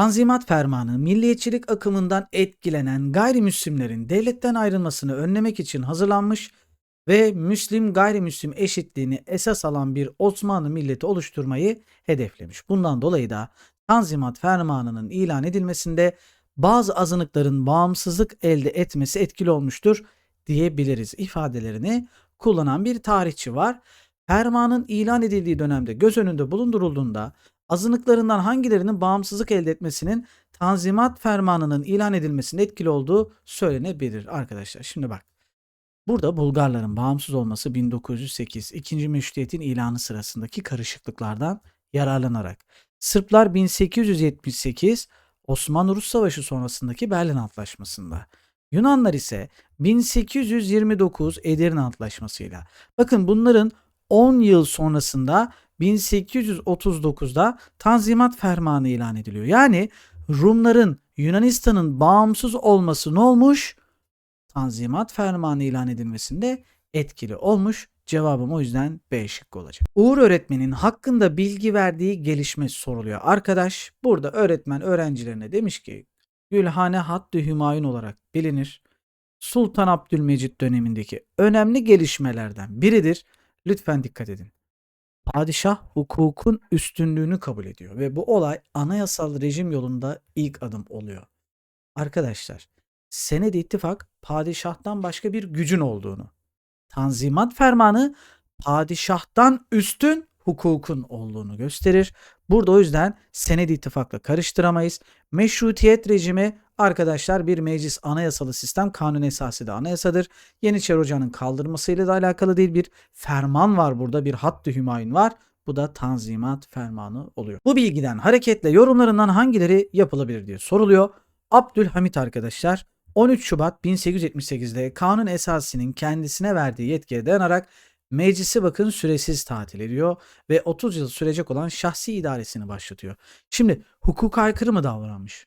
Tanzimat Fermanı, milliyetçilik akımından etkilenen gayrimüslimlerin devletten ayrılmasını önlemek için hazırlanmış ve Müslim gayrimüslim eşitliğini esas alan bir Osmanlı milleti oluşturmayı hedeflemiş. Bundan dolayı da Tanzimat Fermanı'nın ilan edilmesinde bazı azınlıkların bağımsızlık elde etmesi etkili olmuştur diyebiliriz ifadelerini kullanan bir tarihçi var. Fermanın ilan edildiği dönemde göz önünde bulundurulduğunda azınlıklarından hangilerinin bağımsızlık elde etmesinin Tanzimat Fermanı'nın ilan edilmesinde etkili olduğu söylenebilir arkadaşlar. Şimdi bak. Burada Bulgarların bağımsız olması 1908 2. Meşrutiyet'in ilanı sırasındaki karışıklıklardan yararlanarak. Sırplar 1878 Osmanlı-Rus Savaşı sonrasındaki Berlin Antlaşması'nda. Yunanlar ise 1829 Edirne Antlaşması'yla. Bakın bunların 10 yıl sonrasında 1839'da Tanzimat Fermanı ilan ediliyor. Yani Rumların Yunanistan'ın bağımsız olması ne olmuş? Tanzimat Fermanı ilan edilmesinde etkili olmuş. Cevabım o yüzden B şıkkı olacak. Uğur öğretmenin hakkında bilgi verdiği gelişme soruluyor. Arkadaş burada öğretmen öğrencilerine demiş ki Gülhane Hattı Hümayun olarak bilinir. Sultan Abdülmecit dönemindeki önemli gelişmelerden biridir. Lütfen dikkat edin. Padişah hukukun üstünlüğünü kabul ediyor ve bu olay anayasal rejim yolunda ilk adım oluyor. Arkadaşlar, Senedi ittifak padişahtan başka bir gücün olduğunu, Tanzimat Fermanı padişahtan üstün hukukun olduğunu gösterir. Burada o yüzden Senedi ittifakla karıştıramayız. Meşrutiyet rejimi arkadaşlar bir meclis anayasalı sistem kanun esası da anayasadır. Yeniçeri Hoca'nın kaldırmasıyla da alakalı değil bir ferman var burada bir hattı hümayun var. Bu da tanzimat fermanı oluyor. Bu bilgiden hareketle yorumlarından hangileri yapılabilir diye soruluyor. Abdülhamit arkadaşlar 13 Şubat 1878'de kanun esasının kendisine verdiği yetkiye dayanarak meclisi bakın süresiz tatil ediyor ve 30 yıl sürecek olan şahsi idaresini başlatıyor. Şimdi hukuka aykırı mı davranmış?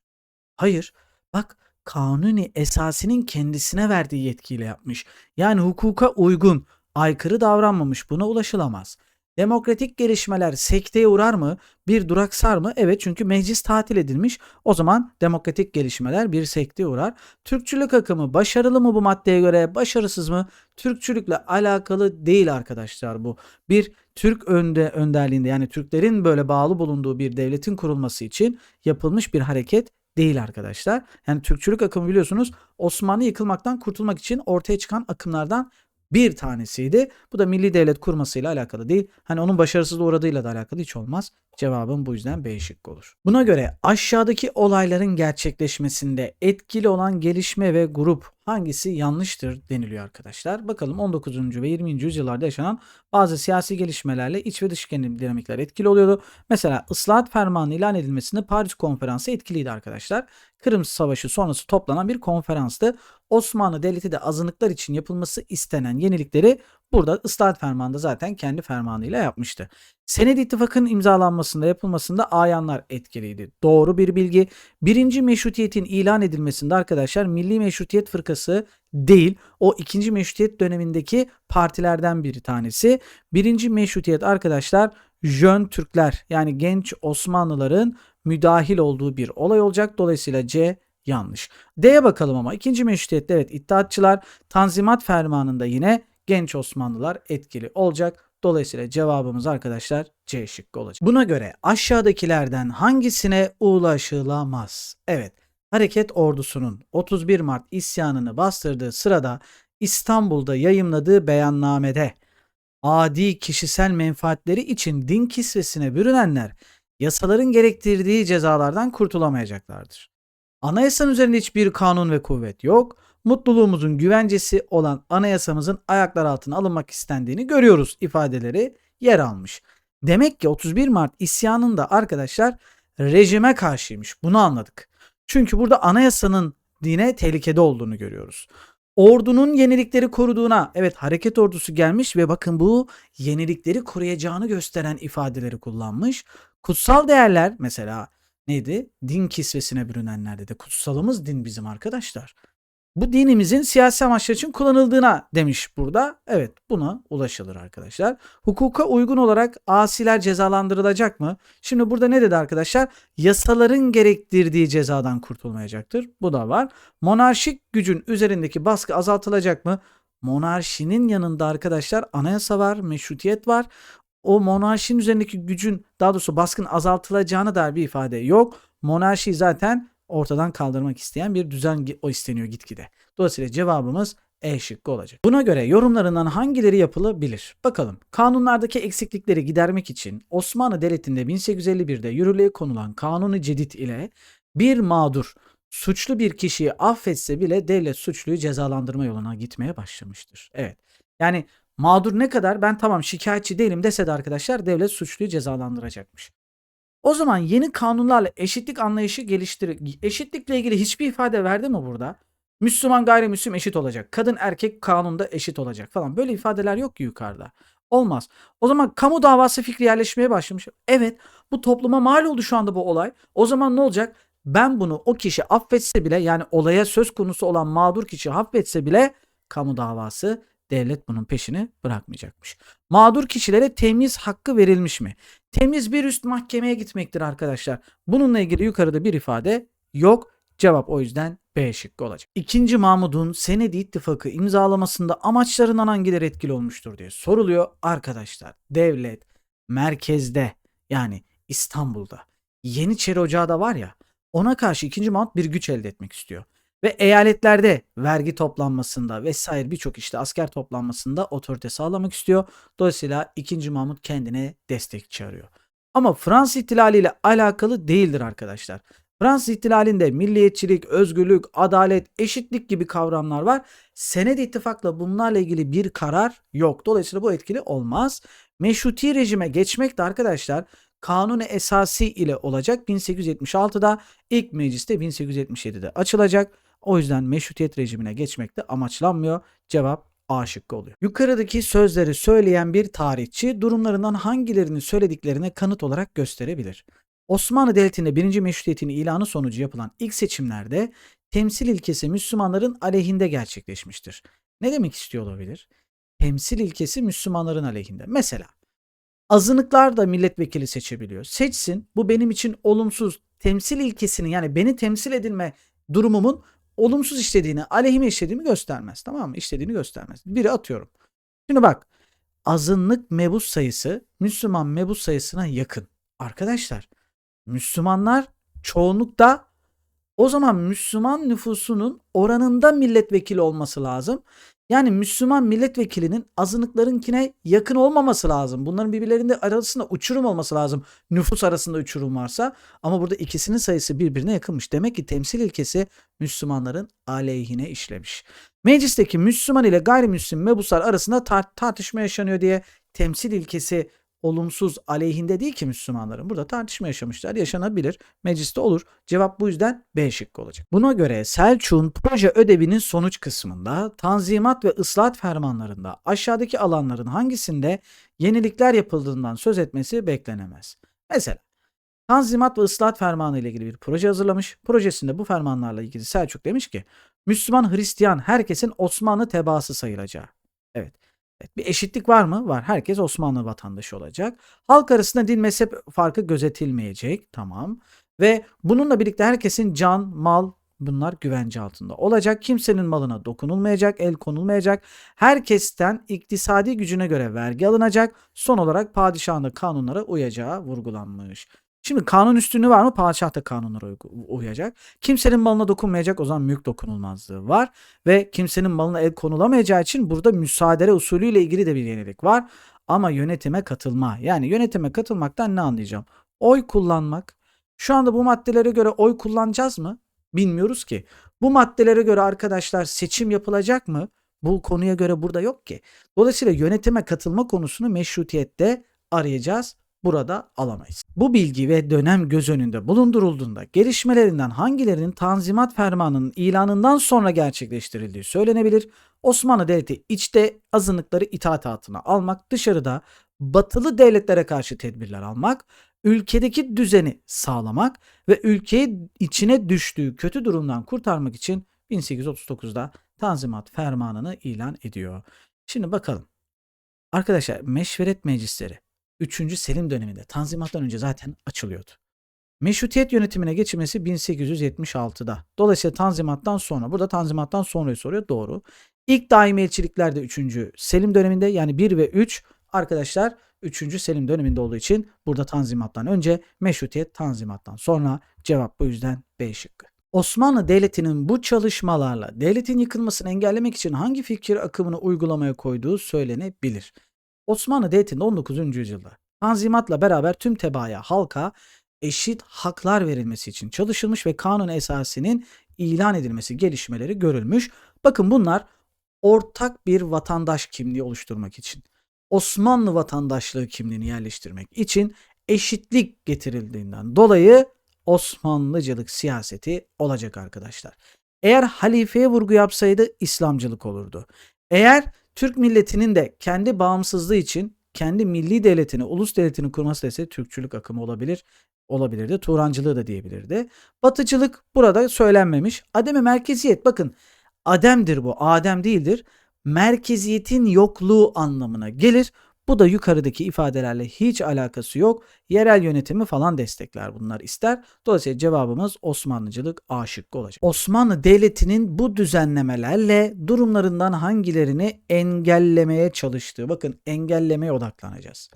Hayır. Bak kanuni esasının kendisine verdiği yetkiyle yapmış. Yani hukuka uygun, aykırı davranmamış. Buna ulaşılamaz. Demokratik gelişmeler sekteye uğrar mı? Bir duraksar mı? Evet çünkü meclis tatil edilmiş. O zaman demokratik gelişmeler bir sekteye uğrar. Türkçülük akımı başarılı mı bu maddeye göre? Başarısız mı? Türkçülükle alakalı değil arkadaşlar bu. Bir Türk önde önderliğinde yani Türklerin böyle bağlı bulunduğu bir devletin kurulması için yapılmış bir hareket değil arkadaşlar. Yani Türkçülük akımı biliyorsunuz Osmanlı yıkılmaktan kurtulmak için ortaya çıkan akımlardan bir tanesiydi. Bu da milli devlet kurmasıyla alakalı değil. Hani onun başarısız uğradığıyla da alakalı hiç olmaz. Cevabım bu yüzden B şıkkı olur. Buna göre aşağıdaki olayların gerçekleşmesinde etkili olan gelişme ve grup hangisi yanlıştır deniliyor arkadaşlar. Bakalım 19. ve 20. yüzyıllarda yaşanan bazı siyasi gelişmelerle iç ve dış dinamikler etkili oluyordu. Mesela ıslahat fermanı ilan edilmesinde Paris Konferansı etkiliydi arkadaşlar. Kırım Savaşı sonrası toplanan bir konferanstı. Osmanlı Devleti de azınlıklar için yapılması istenen yenilikleri burada ıslahat fermanında zaten kendi fermanıyla yapmıştı. Senedi ittifakın imzalanmasında yapılmasında ayanlar etkiliydi. Doğru bir bilgi. Birinci meşrutiyetin ilan edilmesinde arkadaşlar Milli Meşrutiyet Fırkası değil. O ikinci meşrutiyet dönemindeki partilerden bir tanesi. Birinci meşrutiyet arkadaşlar Jön Türkler yani genç Osmanlıların müdahil olduğu bir olay olacak. Dolayısıyla C yanlış. D'ye bakalım ama ikinci meşrutiyette evet iddiatçılar Tanzimat Fermanı'nda yine genç Osmanlılar etkili olacak. Dolayısıyla cevabımız arkadaşlar C şıkkı olacak. Buna göre aşağıdakilerden hangisine ulaşılamaz? Evet, hareket ordusunun 31 Mart isyanını bastırdığı sırada İstanbul'da yayımladığı beyannamede adi kişisel menfaatleri için din kisvesine bürünenler yasaların gerektirdiği cezalardan kurtulamayacaklardır. Anayasanın üzerinde hiçbir kanun ve kuvvet yok mutluluğumuzun güvencesi olan anayasamızın ayaklar altına alınmak istendiğini görüyoruz ifadeleri yer almış. Demek ki 31 Mart isyanında arkadaşlar rejime karşıymış. Bunu anladık. Çünkü burada anayasanın dine tehlikede olduğunu görüyoruz. Ordunun yenilikleri koruduğuna, evet hareket ordusu gelmiş ve bakın bu yenilikleri koruyacağını gösteren ifadeleri kullanmış. Kutsal değerler mesela neydi? Din kisvesine bürünenler dedi. Kutsalımız din bizim arkadaşlar. Bu dinimizin siyasi amaçlar için kullanıldığına demiş burada. Evet buna ulaşılır arkadaşlar. Hukuka uygun olarak asiler cezalandırılacak mı? Şimdi burada ne dedi arkadaşlar? Yasaların gerektirdiği cezadan kurtulmayacaktır. Bu da var. Monarşik gücün üzerindeki baskı azaltılacak mı? Monarşinin yanında arkadaşlar anayasa var, meşrutiyet var. O monarşinin üzerindeki gücün daha doğrusu baskın azaltılacağına dair bir ifade yok. Monarşi zaten ortadan kaldırmak isteyen bir düzen o isteniyor gitgide. Dolayısıyla cevabımız E şıkkı olacak. Buna göre yorumlarından hangileri yapılabilir? Bakalım. Kanunlardaki eksiklikleri gidermek için Osmanlı Devleti'nde 1851'de yürürlüğe konulan Kanuni Cedid ile bir mağdur suçlu bir kişiyi affetse bile devlet suçluyu cezalandırma yoluna gitmeye başlamıştır. Evet. Yani mağdur ne kadar ben tamam şikayetçi değilim dese de arkadaşlar devlet suçluyu cezalandıracakmış. O zaman yeni kanunlarla eşitlik anlayışı geliştir. Eşitlikle ilgili hiçbir ifade verdi mi burada? Müslüman gayrimüslim eşit olacak. Kadın erkek kanunda eşit olacak falan. Böyle ifadeler yok ki yukarıda. Olmaz. O zaman kamu davası fikri yerleşmeye başlamış. Evet bu topluma mal oldu şu anda bu olay. O zaman ne olacak? Ben bunu o kişi affetse bile yani olaya söz konusu olan mağdur kişi affetse bile kamu davası devlet bunun peşini bırakmayacakmış. Mağdur kişilere temiz hakkı verilmiş mi? Temiz bir üst mahkemeye gitmektir arkadaşlar. Bununla ilgili yukarıda bir ifade yok. Cevap o yüzden B şıkkı olacak. İkinci Mahmud'un Senedi İttifakı imzalamasında amaçlarından hangileri etkili olmuştur diye soruluyor. Arkadaşlar devlet merkezde yani İstanbul'da Yeniçeri Ocağı da var ya ona karşı 2. Mahmut bir güç elde etmek istiyor. Ve eyaletlerde vergi toplanmasında vesaire birçok işte asker toplanmasında otorite sağlamak istiyor. Dolayısıyla 2. Mahmut kendine destek çağırıyor. Ama Fransız ihtilali ile alakalı değildir arkadaşlar. Fransız ihtilalinde milliyetçilik, özgürlük, adalet, eşitlik gibi kavramlar var. Sened ittifakla bunlarla ilgili bir karar yok. Dolayısıyla bu etkili olmaz. Meşruti rejime geçmek de arkadaşlar kanuni esası ile olacak. 1876'da ilk mecliste 1877'de açılacak. O yüzden meşrutiyet rejimine geçmek de amaçlanmıyor. Cevap A şıkkı oluyor. Yukarıdaki sözleri söyleyen bir tarihçi durumlarından hangilerini söylediklerine kanıt olarak gösterebilir. Osmanlı Devleti'nde birinci meşrutiyetin ilanı sonucu yapılan ilk seçimlerde temsil ilkesi Müslümanların aleyhinde gerçekleşmiştir. Ne demek istiyor olabilir? Temsil ilkesi Müslümanların aleyhinde. Mesela azınlıklar da milletvekili seçebiliyor. Seçsin. Bu benim için olumsuz temsil ilkesini yani beni temsil edilme durumumun olumsuz işlediğini, aleyhime işlediğimi göstermez. Tamam mı? İşlediğini göstermez. Biri atıyorum. Şimdi bak azınlık mebus sayısı Müslüman mebus sayısına yakın. Arkadaşlar Müslümanlar çoğunlukta o zaman Müslüman nüfusunun oranında milletvekili olması lazım. Yani Müslüman milletvekilinin azınlıklarınkine yakın olmaması lazım. Bunların birbirlerinde arasında uçurum olması lazım. Nüfus arasında uçurum varsa. Ama burada ikisinin sayısı birbirine yakınmış. Demek ki temsil ilkesi Müslümanların aleyhine işlemiş. Meclisteki Müslüman ile gayrimüslim mebuslar arasında tar- tartışma yaşanıyor diye temsil ilkesi olumsuz aleyhinde değil ki Müslümanların. Burada tartışma yaşamışlar. Yaşanabilir. Mecliste olur. Cevap bu yüzden B şıkkı olacak. Buna göre Selçuk'un proje ödevinin sonuç kısmında tanzimat ve ıslahat fermanlarında aşağıdaki alanların hangisinde yenilikler yapıldığından söz etmesi beklenemez. Mesela Tanzimat ve ıslahat fermanı ile ilgili bir proje hazırlamış. Projesinde bu fermanlarla ilgili Selçuk demiş ki Müslüman Hristiyan herkesin Osmanlı tebaası sayılacağı. Evet. Evet, bir eşitlik var mı? Var. Herkes Osmanlı vatandaşı olacak. Halk arasında din mezhep farkı gözetilmeyecek. Tamam. Ve bununla birlikte herkesin can, mal bunlar güvence altında olacak. Kimsenin malına dokunulmayacak, el konulmayacak. Herkesten iktisadi gücüne göre vergi alınacak. Son olarak padişahın da kanunlara uyacağı vurgulanmış. Şimdi kanun üstünlüğü var mı? Padişah da kanunlara uyacak. Kimsenin malına dokunmayacak o zaman mülk dokunulmazlığı var. Ve kimsenin malına el konulamayacağı için burada müsaade usulüyle ilgili de bir yenilik var. Ama yönetime katılma yani yönetime katılmaktan ne anlayacağım? Oy kullanmak. Şu anda bu maddelere göre oy kullanacağız mı? Bilmiyoruz ki. Bu maddelere göre arkadaşlar seçim yapılacak mı? Bu konuya göre burada yok ki. Dolayısıyla yönetime katılma konusunu meşrutiyette arayacağız burada alamayız. Bu bilgi ve dönem göz önünde bulundurulduğunda gelişmelerinden hangilerinin Tanzimat Fermanı'nın ilanından sonra gerçekleştirildiği söylenebilir. Osmanlı Devleti içte azınlıkları itaat altına almak, dışarıda batılı devletlere karşı tedbirler almak, ülkedeki düzeni sağlamak ve ülkeyi içine düştüğü kötü durumdan kurtarmak için 1839'da Tanzimat Fermanı'nı ilan ediyor. Şimdi bakalım. Arkadaşlar meşveret meclisleri 3. Selim döneminde Tanzimat'tan önce zaten açılıyordu. Meşrutiyet yönetimine geçilmesi 1876'da. Dolayısıyla Tanzimat'tan sonra, burada Tanzimat'tan sonrayı soruyor. Doğru. İlk daimi elçiliklerde 3. Selim döneminde yani 1 ve 3 arkadaşlar 3. Selim döneminde olduğu için burada Tanzimat'tan önce, Meşrutiyet Tanzimat'tan sonra cevap bu yüzden B şıkkı. Osmanlı Devleti'nin bu çalışmalarla devletin yıkılmasını engellemek için hangi fikir akımını uygulamaya koyduğu söylenebilir. Osmanlı Devleti'nde 19. yüzyılda Tanzimat'la beraber tüm tebaaya, halka eşit haklar verilmesi için çalışılmış ve kanun esasının ilan edilmesi gelişmeleri görülmüş. Bakın bunlar ortak bir vatandaş kimliği oluşturmak için, Osmanlı vatandaşlığı kimliğini yerleştirmek için eşitlik getirildiğinden dolayı Osmanlıcılık siyaseti olacak arkadaşlar. Eğer halifeye vurgu yapsaydı İslamcılık olurdu. Eğer Türk milletinin de kendi bağımsızlığı için kendi milli devletini, ulus devletini kurması dese Türkçülük akımı olabilir. Olabilirdi. Turancılığı da diyebilirdi. Batıcılık burada söylenmemiş. Ademe merkeziyet bakın ademdir bu. Adem değildir. Merkeziyetin yokluğu anlamına gelir. Bu da yukarıdaki ifadelerle hiç alakası yok. Yerel yönetimi falan destekler bunlar ister. Dolayısıyla cevabımız Osmanlıcılık A şıkkı olacak. Osmanlı Devleti'nin bu düzenlemelerle durumlarından hangilerini engellemeye çalıştığı. Bakın engellemeye odaklanacağız.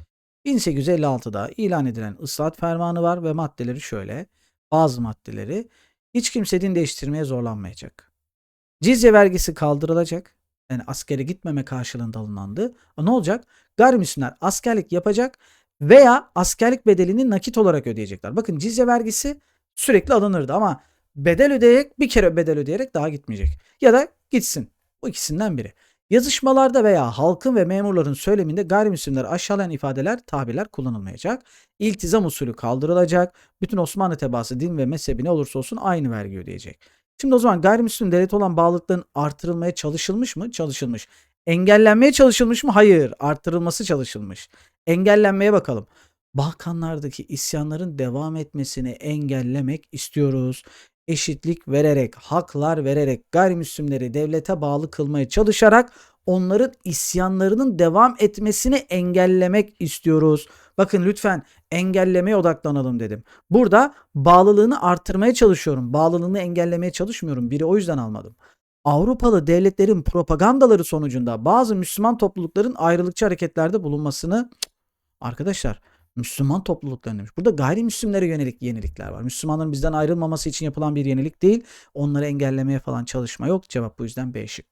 1856'da ilan edilen ıslahat fermanı var ve maddeleri şöyle. Bazı maddeleri hiç kimse din değiştirmeye zorlanmayacak. Cizye vergisi kaldırılacak. Yani askere gitmeme karşılığında alınandı. Ne olacak? Gayrimüslimler askerlik yapacak veya askerlik bedelini nakit olarak ödeyecekler. Bakın cizye vergisi sürekli alınırdı ama bedel ödeyerek bir kere bedel ödeyerek daha gitmeyecek. Ya da gitsin. Bu ikisinden biri. Yazışmalarda veya halkın ve memurların söyleminde gayrimüslimler aşağılayan ifadeler, tabirler kullanılmayacak. İltizam usulü kaldırılacak. Bütün Osmanlı tebaası din ve mezhebi ne olursa olsun aynı vergi ödeyecek. Şimdi o zaman gayrimüslim devlet olan bağlılıkların artırılmaya çalışılmış mı? Çalışılmış. Engellenmeye çalışılmış mı? Hayır. Artırılması çalışılmış. Engellenmeye bakalım. Balkanlardaki isyanların devam etmesini engellemek istiyoruz. Eşitlik vererek, haklar vererek gayrimüslimleri devlete bağlı kılmaya çalışarak onların isyanlarının devam etmesini engellemek istiyoruz. Bakın lütfen engellemeye odaklanalım dedim. Burada bağlılığını artırmaya çalışıyorum. Bağlılığını engellemeye çalışmıyorum. Biri o yüzden almadım. Avrupalı devletlerin propagandaları sonucunda bazı Müslüman toplulukların ayrılıkçı hareketlerde bulunmasını arkadaşlar Müslüman toplulukların demiş. Burada gayrimüslimlere yönelik yenilikler var. Müslümanların bizden ayrılmaması için yapılan bir yenilik değil. Onları engellemeye falan çalışma yok. Cevap bu yüzden B şıkkı.